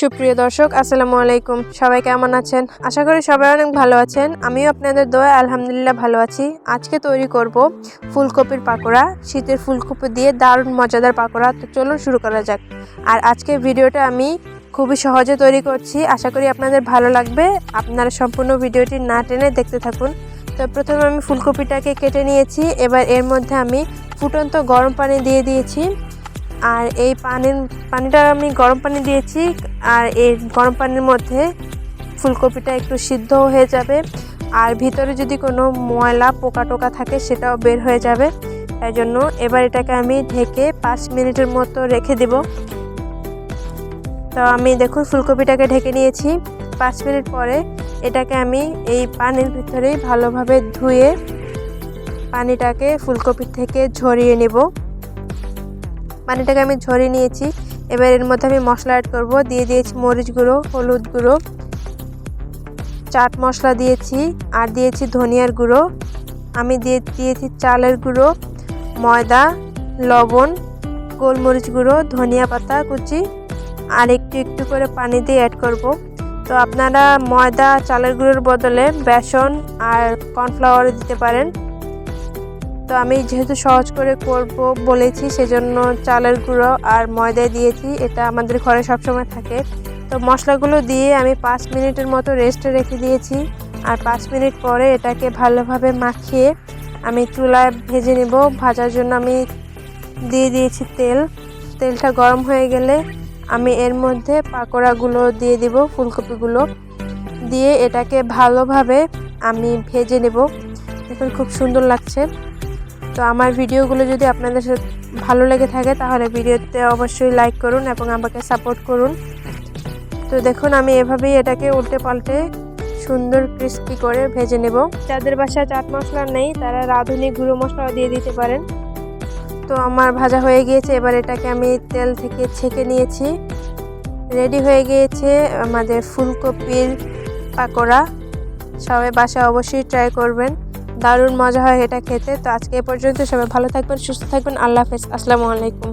সুপ্রিয় দর্শক, আসসালামু আলাইকুম। সবাই কেমন আছেন? আশা করি সবাই অনেক ভালো আছেন। আমিও আপনাদের দোয়া আলহামদুলিল্লাহ ভালো আছি। আজকে তৈরি করব ফুলকপির পাকোড়া। শীতের ফুলকপি দিয়ে দারুণ মজাদার পাকোড়া। তো চলুন শুরু করা যাক। আর আজকে ভিডিওটা আমি খুবই সহজে তৈরি করছি। আশা করি আপনাদের ভালো লাগবে। আপনারা সম্পূর্ণ ভিডিওটি না টেনে দেখতে থাকুন। তো প্রথমে আমি ফুলকপিটাকে কেটে নিয়েছি। এবার এর মধ্যে আমি ফুটন্ত গরম পানি দিয়ে দিয়েছি। আর এই পানির, পানিটা আমি গরম পানি দিয়েছি আর এই গরম পানির মধ্যে ফুলকপিটা একটু সিদ্ধ হয়ে যাবে। আর ভিতরে যদি কোনো ময়লা, পোকা টোকা থাকে সেটাও বের হয়ে যাবে। তাই জন্য এবার এটাকে আমি ঢেকে পাঁচ মিনিটের মতো রেখে দেব। তো আমি দেখুন ফুলকপিটাকে ঢেকে নিয়েছি। পাঁচ মিনিট পরে এটাকে আমি এই পানির ভিতরেই ভালোভাবে ধুয়ে পানিটাকে ফুলকপির থেকে ঝরিয়ে নেব। পানিটাকে আমি ঝরিয়ে নিয়েছি। এবার এর মধ্যে আমি মশলা অ্যাড করব। দিয়ে দিয়েছি মরিচ গুঁড়ো, হলুদ গুঁড়ো, চাট মশলা দিয়েছি, আর দিয়েছি ধনিয়ার গুঁড়ো। আমি দিয়ে দিয়েছি চালের গুঁড়ো, ময়দা, লবণ, গোলমরিচ গুঁড়ো, ধনিয়া পাতা, কুচি, আর একটু একটু করে পানি দিয়ে অ্যাড করব। তো আপনারা ময়দা, চালের গুঁড়োর বদলে বেসন আর কর্নফ্লাওয়ার দিতে পারেন। তো আমি যেহেতু সহজ করে করব বলেছি, সেজন্য চালের গুঁড়ো আর ময়দা দিয়েছি। এটা আমাদের ঘরে সবসময় থাকে। তো মশলাগুলো দিয়ে আমি পাঁচ মিনিটের মতো রেস্টে রেখে দিয়েছি। আর পাঁচ মিনিট পরে এটাকে ভালোভাবে মাখিয়ে আমি চুলায় ভেজে নেব। ভাজার জন্য আমি দিয়ে দিয়েছি তেল। তেলটা গরম হয়ে গেলে আমি এর মধ্যে পাকোড়াগুলো দিয়ে দিব, ফুলকপিগুলো। দিয়ে এটাকে ভালোভাবে আমি ভেজে নেব। এখন খুব সুন্দর লাগছে। তো আমার ভিডিওগুলো যদি আপনাদের সাথে ভালো লেগে থাকে, তাহলে ভিডিওতে অবশ্যই লাইক করুন এবং আমাকে সাপোর্ট করুন। তো দেখুন, আমি এভাবেই এটাকে উল্টে পাল্টে সুন্দর ক্রিস্পি করে ভেজে নেব। যাদের বাসায় চাট মশলা নেই, তারা রাঁধুনি গুঁড়ো মশলাও দিয়ে দিতে পারেন। তো আমার ভাজা হয়ে গিয়েছে, এবার এটাকে আমি তেল থেকে ছেঁকে নিয়েছি। রেডি হয়ে গিয়েছে আমাদের ফুলকপির পাকোড়া। সবাই বাসায় অবশ্যই ট্রাই করবেন। দারুণ মজা হয় এটা খেতে। তো আজকে এ পর্যন্ত সবাই ভালো থাকবেন, সুস্থ থাকবেন। আল্লাহ হাফেজ। আসসালামু আলাইকুম।